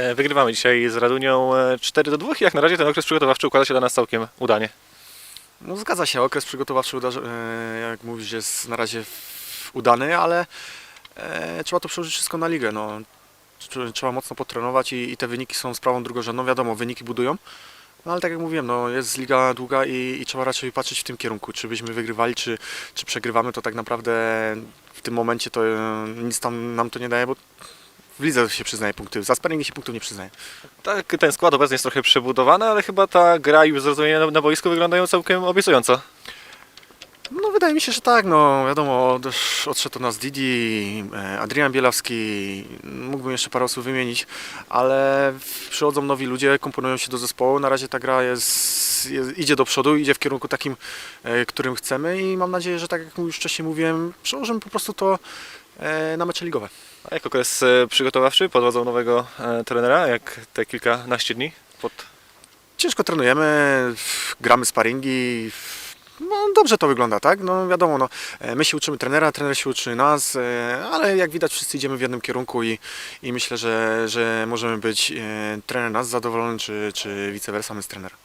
E, Wygrywamy dzisiaj z Radunią e, 4 do 2 i jak na razie ten okres przygotowawczy układa się dla nas całkiem udanie. No zgadza się, okres przygotowawczy, e, jak mówisz, jest na razie udany, ale e, trzeba to przełożyć wszystko na ligę. No. Tr- Trzeba mocno potrenować i, i te wyniki są sprawą drugorzędną. Wiadomo, wyniki budują, no ale tak jak mówiłem, no, jest liga długa i, i trzeba raczej patrzeć w tym kierunku. Czy byśmy wygrywali, czy, czy przegrywamy, to tak naprawdę w tym momencie to e, nic tam nam to nie daje, bo w lidze się przyznaje punkty, za sparingi się punktów nie przyznaje. Tak, ten skład obecnie jest trochę przebudowany, ale chyba ta gra i zrozumienie na, na boisku wyglądają całkiem obiecująco. No wydaje mi się, że tak, no wiadomo, odszedł od nas Didi, e, Adrian Bielawski, mógłbym jeszcze parę osób wymienić, ale przychodzą nowi ludzie, komponują się do zespołu, na razie ta gra jest, jest, idzie do przodu, idzie w kierunku takim, e, którym chcemy i mam nadzieję, że tak jak już wcześniej mówiłem, przełożymy po prostu to na mecze ligowe. A jak okres e, przygotowawczy pod wodzą nowego e, trenera, jak te kilkanaście dni pod Ciężko trenujemy, gramy sparingi. No dobrze to wygląda, tak? No wiadomo, no, e, my się uczymy trenera, trener się uczy nas, e, ale jak widać wszyscy idziemy w jednym kierunku i, i myślę, że, że możemy być e, trener nas zadowolony, czy, czy vice versa my z trenera.